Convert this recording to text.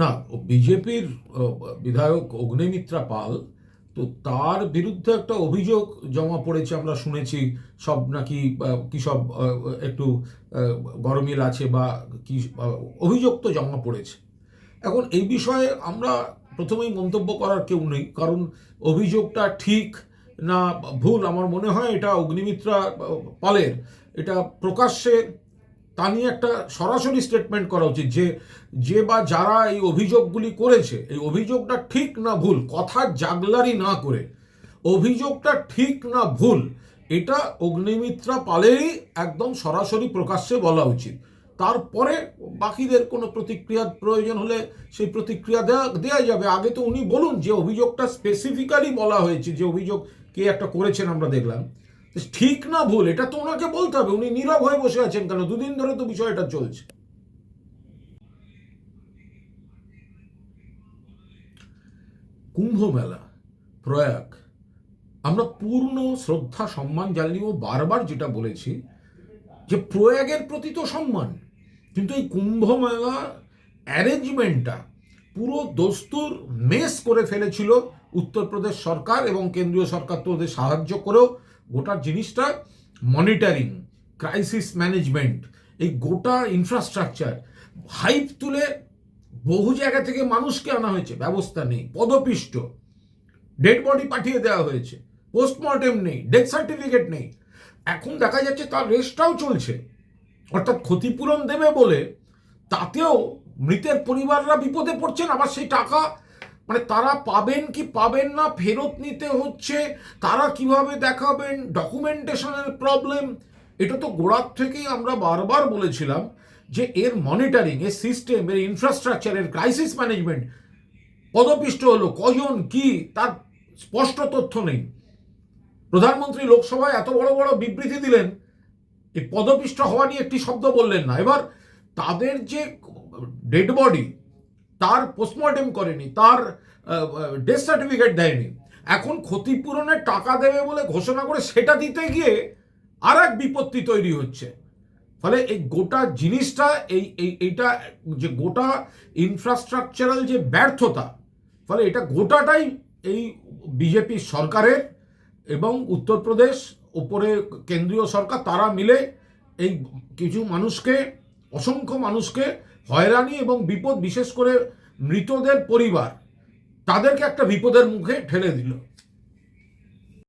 না, বিজেপির বিধায়ক অগ্নিমিত্রা পাল, তো তার বিরুদ্ধে একটা অভিযোগ জমা পড়েছে, আমরা শুনেছি, সব নাকি কি সব একটু গরমিল আছে বা কি অভিযোগ তো জমা পড়েছে। এখন এই বিষয়ে আমরা প্রথমেই মন্তব্য করার কেউ নেই, কারণ অভিযোগটা ঠিক না ভুল, আমার মনে হয় এটা অগ্নিমিত্রা পালের, এটা প্রকাশ্যে তা নিয়ে একটা সরাসরি স্টেটমেন্ট করা উচিত যে যে বা যারা এই অভিযোগগুলি করেছে, এই অভিযোগটা ঠিক না ভুল, কথা জাগলারি না করে, অভিযোগটা ঠিক না ভুল, এটা অগ্নিমিত্রা পালেরই একদম সরাসরি প্রকাশ্যে বলা উচিত। তারপরে বাকিদের কোনো প্রতিক্রিয়ার প্রয়োজন হলে সেই প্রতিক্রিয়া দেওয়া দেওয়া যাবে। আগে তো উনি বলুন যে, অভিযোগটা স্পেসিফিক্যালি বলা হয়েছে যে, অভিযোগ কে একটা করেছেন আমরা দেখলাম। ঠিক না ভুল, এটা তো ওনাকে বলতে হবে, উনি নীরব হয়ে বসে আছেন কেন? দুদিন ধরে তো বিষয়টা চলছে। কুম্ভ মেলা প্রয়াগ, আমরা পূর্ণ শ্রদ্ধা, সম্মান জানিয়েও বারবার যেটা বলেছি, যে প্রয়াগের প্রতি তো সম্মান, কিন্তু এই কুম্ভ মেলা অ্যারেঞ্জমেন্টটা পুরো দস্তুর মেস করে ফেলেছিল উত্তরপ্রদেশ সরকার এবং কেন্দ্রীয় সরকার তো ওদের সাহায্য করেও গোটা জিনিসটা মনিটরিং ক্রাইসিস ম্যানেজমেন্ট এই গোটা ইনফ্রাস্ট্রাকচার হাইপ তুলে বহু জায়গা থেকে মানুষকে আনা হয়েছে, ব্যবস্থা নেই, পদপিষ্ট ডেড বডি পাঠিয়ে দেওয়া হয়েছে পোস্টমর্টেম নেই ডেথ সার্টিফিকেট নেই। এখন দেখা যাচ্ছে তার রেস্টটাও চলছে, অর্থাৎ ক্ষতিপূরণ দেবে বলে তাতেও মৃতের পরিবাররা বিপদে পড়ছেন, আবার সেই টাকা মানে তারা পাবেন কি পাবেন না ফেরত নিতে হচ্ছে, তারা কীভাবে দেখাবেন ডকুমেন্টেশনের প্রবলেম এটা তো গোড়ার থেকেই আমরা বারবার বলেছিলাম যে এর মনিটরিং এর সিস্টেম এর ইনফ্রাস্ট্রাকচার এর ক্রাইসিস ম্যানেজমেন্ট পদপিষ্ট হলো, কজন, কি, তার স্পষ্ট তথ্য নেই। প্রধানমন্ত্রী লোকসভায় এত বড় বড় বিবৃতি দিলেন, এই পদপিষ্ট হওয়া নিয়ে একটি শব্দ বললেন না। এবার তাদের যে ডেড বডি তার পোস্টমর্টেম করেনি, তার ডেথ সার্টিফিকেট দেয়নি। এখন ক্ষতিপূরণের টাকা দেবে বলে ঘোষণা করে সেটা দিতে গিয়ে আর এক বিপত্তি তৈরি হচ্ছে। ফলে এই গোটা জিনিসটা, এই এই, এইটা যে গোটা ইনফ্রাস্ট্রাকচারাল যে ব্যর্থতা, ফলে এটা গোটাটাই এই বিজেপি সরকারের এবং উত্তরপ্রদেশ, উপরে কেন্দ্রীয় সরকার, তারা মিলে এই কিছু মানুষকে অসংখ্য মানুষকে হয়রানি এবং বিপদ বিশেষ করে মৃতদের পরিবার তাদেরকে একটা বিপদের মুখে ঠেলে দিল।